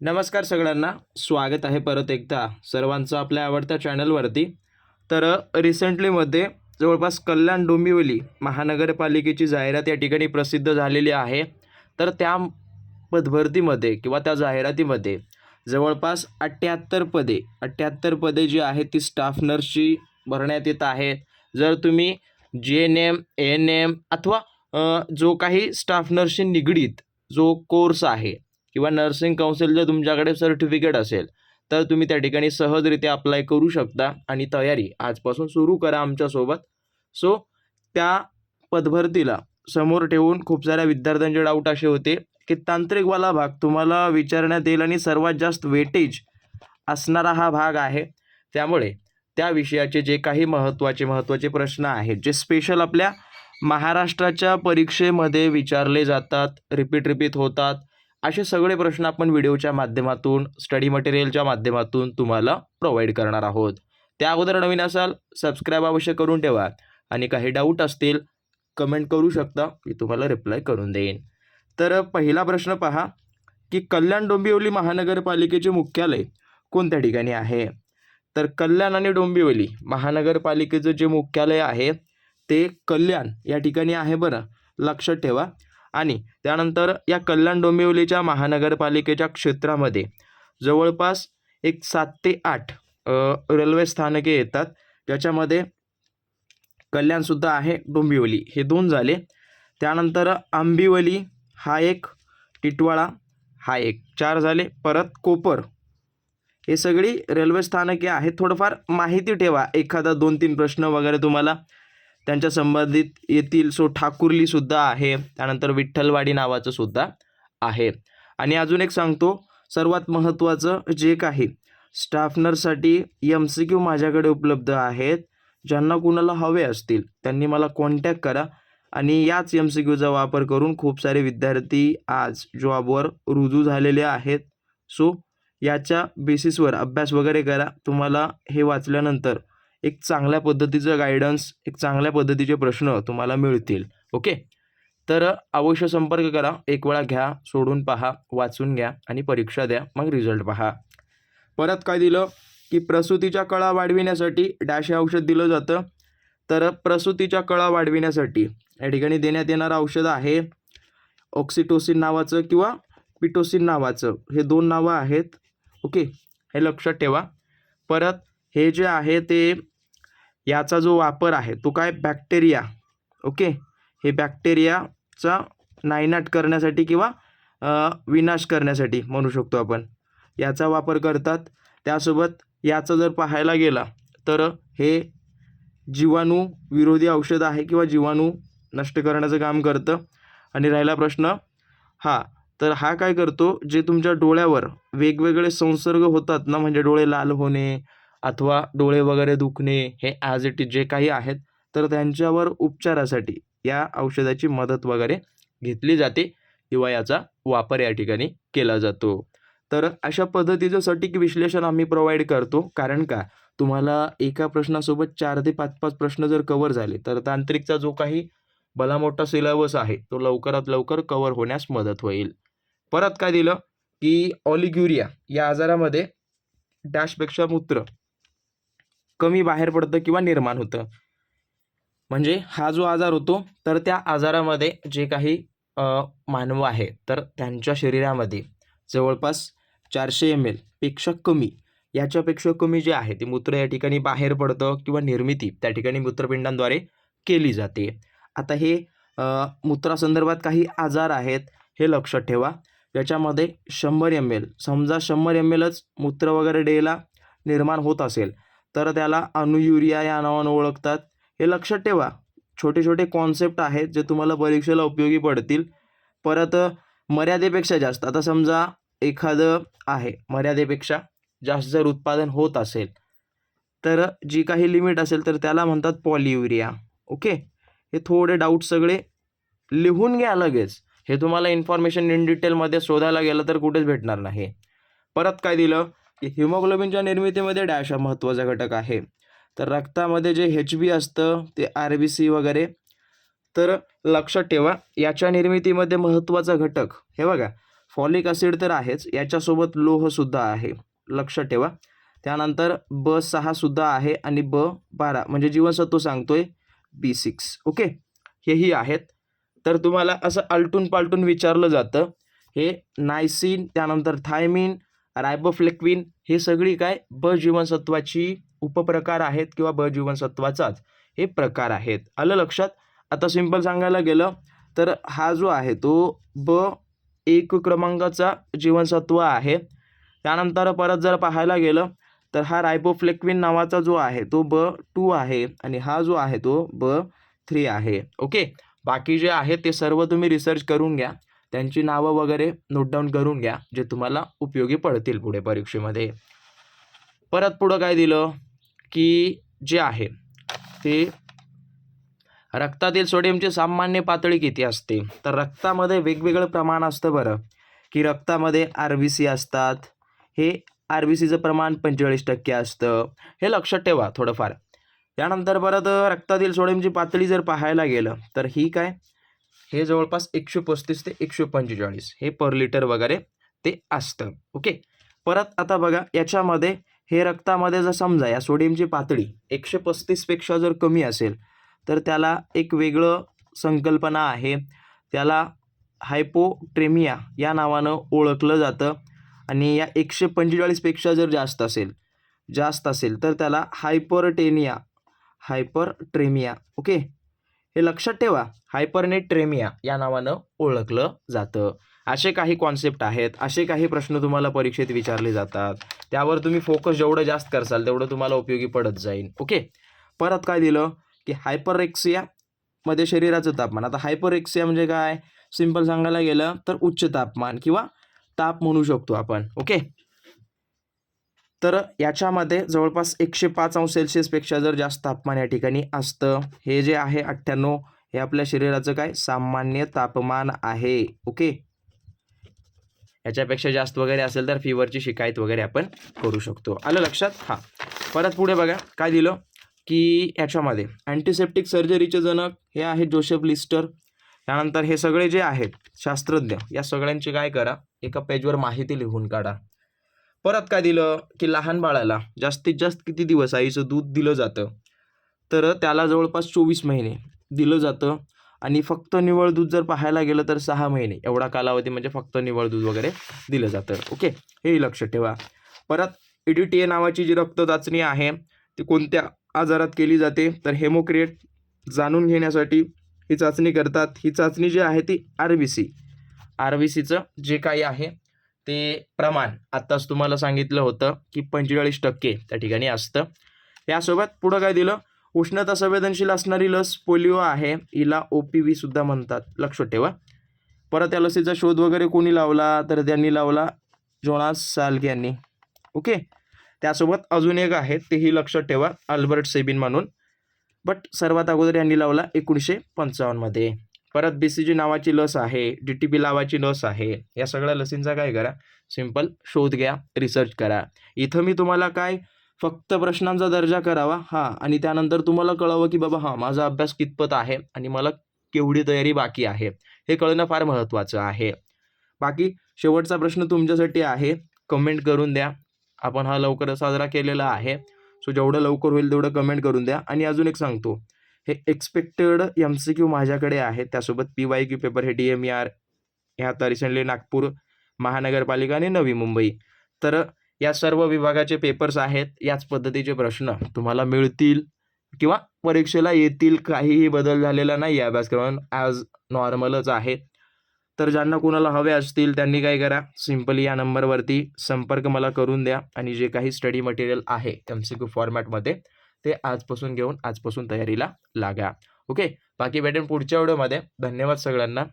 नमस्कार सगळ्यांना. स्वागत आहे परत एकदा सर्वांचं आपल्या आवडत्या चॅनलवरती. तर रिसेंटलीमध्ये जवळपास कल्याण डोंबिवली महानगरपालिकेची जाहिरात या ठिकाणी प्रसिद्ध झालेली आहे. तर त्या पदभरतीमध्ये किंवा त्या जाहिरातीमध्ये जवळपास अठ्ठ्याहत्तर पदे अठ्ठ्याहत्तर पदे जी आहेत ती स्टाफ नर्सची भरण्यात येत आहे जर तुम्ही जे एन एम एन एम अथवा जो काही स्टाफ नर्सशी निगडीत जो कोर्स आहे किंवा नर्सिंग काउन्सिलचं जर तुमच्याकडे सर्टिफिकेट असेल तर तुम्ही त्या ठिकाणी सहजरित्या अप्लाय करू शकता आणि तयारी आजपासून सुरू करा आमच्यासोबत. सो त्या पदभरतीला समोर ठेवून खूप साऱ्या विद्यार्थ्यांचे डाऊट असे होते की तांत्रिकवाला भाग तुम्हाला विचारण्यात येईल आणि सर्वात जास्त वेटेज असणारा हा भाग आहे. त्यामुळे त्या विषयाचे जे काही महत्त्वाचे महत्त्वाचे प्रश्न आहेत जे स्पेशल आपल्या महाराष्ट्राच्या परीक्षेमध्ये विचारले जातात रिपीट रिपीट होतात असे सगळे प्रश्न आपण व्हिडिओच्या माध्यमातून स्टडी मटेरियलच्या माध्यमातून तुम्हाला प्रोव्हाइड करणार आहोत. त्या अगोदर नवीन असाल सबस्क्राईब अवश्य करून ठेवा. आणि काही डाऊट असतील कमेंट करू शकता मी तुम्हाला रिप्लाय करून देईन. तर पहिला प्रश्न पहा की कल्याण डोंबिवली महानगरपालिकेचे मुख्यालय कोणत्या ठिकाणी आहे? तर कल्याण आणि डोंबिवली महानगरपालिकेचं जे मुख्यालय आहे ते कल्याण या ठिकाणी आहे बरं. लक्षात ठेवा. आणि त्यानंतर या कल्याण डोंबिवलीच्या महानगरपालिकेच्या क्षेत्रामध्ये जवळपास एक सात ते आठ रेल्वे स्थानके येतात. ज्याच्यामध्ये कल्याणसुद्धा आहे डोंबिवली. हे दोन झाले. त्यानंतर आंबिवली हा एक टिटवाळा हा एक चार झाले. परत कोपर. हे सगळी रेल्वे स्थानके आहेत. थोडंफार माहिती ठेवा. एखादा दोन तीन प्रश्न वगैरे तुम्हाला त्यांच्या संबंधित येतील सो ठाकुर्लीसुद्धा आहे. त्यानंतर विठ्ठलवाडी नावाचं सुद्धा आहे. आणि अजून एक सांगतो सर्वात महत्त्वाचं जे काही स्टाफनरसाठी यम एम सी क्यू माझ्याकडे उपलब्ध आहेत ज्यांना कुणाला हवे असतील त्यांनी मला कॉन्टॅक्ट करा. आणि याच एम सी क्यूचा वापर करून खूप सारे विद्यार्थी आज जॉबवर रुजू झालेले आहेत. सो याच्या बेसिसवर अभ्यास वगैरे करा. तुम्हाला हे वाचल्यानंतर एक चांगल्या पद्धतीचं गायडन्स एक चांगल्या पद्धतीचे प्रश्न तुम्हाला मिळतील. ओके तर अवश्य संपर्क करा. एक वेळा घ्या सोडून पहा वाचून घ्या आणि परीक्षा द्या. मग रिझल्ट पहा. परत काय दिलं? की प्रसूतीच्या कळा वाढविण्यासाठी डॅश हे औषध दिलं जातं. तर प्रसूतीच्या कळा वाढविण्यासाठी या ठिकाणी देण्यात येणारं औषध आहे ऑक्सिटोसिन नावाचं किंवा पिटोसिन नावाचं. हे दोन नावं आहेत. ओके हे लक्षात ठेवा. परत हे जे आहे ते याचा जो वापर आहे तो काय? बॅक्टेरिया ओके हे बॅक्टेरियाचा नायनाट करण्यासाठी किंवा विनाश करण्यासाठी म्हणू शकतो आपण. याचा वापर करतात. त्यासोबत याचं जर पाहायला गेला तर हे जीवाणू विरोधी औषध आहे किंवा जीवाणू नष्ट करण्याचं काम करतं. आणि राहिला प्रश्न हा तर हा काय करतो? जे तुमच्या डोळ्यावर वेगवेगळे संसर्ग होतात ना म्हणजे डोळे लाल होणे अथवा डोळे वगैरे दुखणे हे ॲज इट इज जे काही आहेत तर त्यांच्यावर उपचारासाठी या औषधाची मदत वगैरे घेतली जाते. किंवा याचा वापर या ठिकाणी केला जातो. तर अशा पद्धतीचं सटीक विश्लेषण आम्ही प्रोव्हाइड करतो. कारण का? तुम्हाला एका प्रश्नासोबत चार ते पाच पाच प्रश्न जर कवर झाले तर तांत्रिकचा जो काही भला मोठा सिलेबस आहे तो लवकरात लवकर कवर होण्यास मदत होईल. परत काय दिलं? की ऑलिग्युरिया या आजारामध्ये डॅशपेक्षा मूत्र कमी बाहेर पडतं किंवा निर्माण होतं. म्हणजे हा जो आजार होतो तर त्या आजारामध्ये जे काही मानव आहे तर त्यांच्या शरीरामध्ये जवळपास चारशे एम एलपेक्षा कमी याच्यापेक्षा कमी जे आहे ते मूत्र या ठिकाणी बाहेर पडतं किंवा निर्मिती त्या ठिकाणी मूत्रपिंडांद्वारे केली जाते. आता हे मूत्रासंदर्भात काही आजार आहेत हे लक्षात ठेवा. याच्यामध्ये शंभर एम एल समजा शंभर एम एलच मूत्र वगैरे डेला निर्माण होत असेल तर त्याला अनुयुरिया या नावानं ओळखतात. हे लक्षात ठेवा. छोटे छोटे कॉन्सेप्ट आहेत जे तुम्हाला परीक्षेला उपयोगी पडतील. परत मर्यादेपेक्षा जास्त. आता समजा एखादं आहे मर्यादेपेक्षा जास्त जर उत्पादन होत असेल तर जी काही लिमिट असेल तर त्याला म्हणतात पॉलियुरिया ओके हे थोडे डाऊट सगळे लिहून घ्या लगेच. हे तुम्हाला इन्फॉर्मेशन इन डिटेलमध्ये शोधायला गेलं तर कुठेच भेटणार नाही. परत काय दिलं? हिमोग्लोबिनच्या निर्मितीमध्ये डॅश हा महत्त्वाचा घटक आहे. तर रक्तामध्ये जे एच बी असतं ते आर बी सी वगैरे तर लक्षात ठेवा याच्या निर्मितीमध्ये महत्त्वाचा घटक हे बघा फॉलिक ॲसिड तर आहेच याच्यासोबत लोहसुद्धा आहे लक्षात ठेवा. त्यानंतर ब सहासुद्धा आहे आणि ब बारा म्हणजे जीवनसत्व सांगतोय बी सिक्स ओके? हेही आहेत. तर तुम्हाला असं आलटून पालटून विचारलं जातं हे नायसिन त्यानंतर थायमिन रायबोफ्लेक्विन हे सगळी काय? ब जीवनसत्वाची उपप्रकार आहेत किंवा ब जीवनसत्वाचाच हे प्रकार आहेत. आलं लक्षात? आता सिंपल सांगायला गेलं तर हा जो आहे तो ब एक क्रमांकाचा जीवनसत्व आहे. त्यानंतर परत जर पाहायला गेलं तर हा रायबोफ्लेक्विन नावाचा जो आहे तो ब टू आहे आणि हा जो आहे तो ब थ्री आहे. ओके? बाकी जे आहे ते सर्व तुम्ही रिसर्च करून घ्या. त्यांची नावं वगैरे नोट डाऊन करून घ्या जे तुम्हाला उपयोगी पडतील पुढे परीक्षेमध्ये. परत पुढं काय दिलं? की जे आहे ते रक्तातील सोडियमची सामान्य पातळी किती असते? तर रक्तामध्ये वेगवेगळं प्रमाण असतं बरं. की रक्तामध्ये आर बी सी असतात. हे आर बी सीचं प्रमाण पंचेचाळीस टक्के असतं. हे लक्षात ठेवा थोडंफार. त्यानंतर परत रक्तातील सोडियमची पातळी जर पाहायला गेलं तर ही काय? हे जवळपास एकशे पस्तीस ते एकशे पंचेचाळीस हे पर लिटर वगैरे ते असतं. ओके परत आता बघा याच्यामध्ये हे रक्तामध्ये जर समजा या सोडियमची पातळी एकशे पस्तीसपेक्षा जर कमी असेल तर त्याला एक वेगळं संकल्पना आहे. त्याला हायपोट्रेमिया या नावानं ओळखलं जातं आणि या एकशे पंचेचाळीसपेक्षा जर जास्त असेल जास्त असेल तर त्याला हायपरटेनिया हायपरट्रेमिया ओके हे लक्षात ठेवा हायपरनेट्रेमिया या नावानं ओळखलं जातं. असे काही कॉन्सेप्ट आहेत असे काही प्रश्न तुम्हाला परीक्षेत विचारले जातात. त्यावर तुम्ही फोकस जेवढं जास्त करसाल तेवढं तुम्हाला उपयोगी पडत जाईल. ओके परत काय दिलं? की हायपरेक्सिया मध्ये शरीराचं तापमान. आता हायपरेक्सिया म्हणजे काय? सिंपल सांगायला गेलं तर उच्च तापमान किंवा ताप म्हणू शकतो आपण. ओके तर याच्यामध्ये जवळपास एकशे पाच अंश सेल्सिअसपेक्षा जर जास्त तापमान या ठिकाणी असतं हे जे आहे अठ्ठ्याण्णव हे आपल्या शरीराचं काय? सामान्य तापमान आहे. ओके? याच्यापेक्षा जास्त वगैरे असेल तर फिवरची शिकायत वगैरे आपण करू शकतो. आलं लक्षात? हां. परत पुढे बघा. काय दिलं? की याच्यामध्ये अँटीसेप्टिक सर्जरीचे जनक हे आहेत जोसेफ लिस्टर. त्यानंतर हे सगळे जे आहेत शास्त्रज्ञ या सगळ्यांची काय करा? एका पेजवर माहिती लिहून काढा. परत काय दिलं? की लहान बाळाला जास्तीत जास्त किती दिवस आईचं दूध दिलं जातं? तर त्याला जवळपास चोवीस महिने दिलं जातं. आणि फक्त निवळ दूध जर पाहायला गेलं तर सहा महिने. एवढा कालावधी म्हणजे फक्त निवळ दूध वगैरे दिलं जातं. ओके? हेही लक्ष ठेवा. परत ई डी टी ए नावाची जी रक्त चाचणी आहे ती कोणत्या आजारात केली जाते? तर हेमोक्रिएट जाणून घेण्यासाठी ही चाचणी करतात. ही चाचणी जी आहे ती R B C. R B सीचं जे काही आहे ते प्रमाण आत्ताच तुम्हाला सांगितलं होतं की पंचेचाळीस टक्के त्या ठिकाणी असतं. यासोबत पुढं काय दिलं? उष्णता संवेदनशील असणारी लस पोलिओ आहे. हिला ओ पी व्ही सुद्धा म्हणतात. लक्षात ठेवा. परत या लसीचा शोध वगैरे कोणी लावला? तर त्यांनी लावला जोनास साल्क यांनी. ओके? त्यासोबत अजून एक आहे. तेही लक्षात ठेवा. अल्बर्ट सेबिन म्हणून. बट सर्वात अगोदर यांनी लावला एकोणीसशे पंचावन्नमध्ये परत बी सी जी नावाची लस आहे डी टी पी नावाची लस आहे या सगळ्या लसींचा काय करा? सिंपल शोध घ्या रिसर्च करा. इथं मी तुम्हाला काय? फक्त प्रश्नांचा दर्जा करावा हां. आणि त्यानंतर तुम्हाला कळावं की बाबा हां माझा अभ्यास कितपत आहे आणि मला केवढी तयारी बाकी आहे? हे कळणं फार महत्त्वाचं आहे. बाकी शेवटचा प्रश्न तुमच्यासाठी आहे कमेंट करून द्या. आपण हा लवकर साजरा केलेला आहे. सो जेवढं लवकर होईल तेवढं कमेंट करून द्या. आणि अजून एक सांगतो. हे एक्सपेक्टेड एम सी क्यू माझ्याकडे आहे. त्यासोबत पी वाय क्यू पेपर हे डी एम ई आर हे आता रिसेंटली नागपूर महानगरपालिका आणि नवी मुंबई. तर या सर्व विभागाचे पेपर्स आहेत. याच पद्धतीचे प्रश्न तुम्हाला मिळतील किंवा परीक्षेला येतील. काहीही बदल झालेला नाही आहे अभ्यासक्रम ॲज नॉर्मलच आहे. तर ज्यांना कुणाला हवे असतील त्यांनी काय करा. सिम्पली या नंबरवरती संपर्क मला करून द्या. आणि जे काही स्टडी मटेरियल आहे एम सी क्यू फॉर्मॅटमध्ये ते आजपासून घेऊन आजपासून तयारीला लागा ओके? बाकी भेटेन पुढच्या व्हिडिओमध्ये. धन्यवाद सगळ्यांना.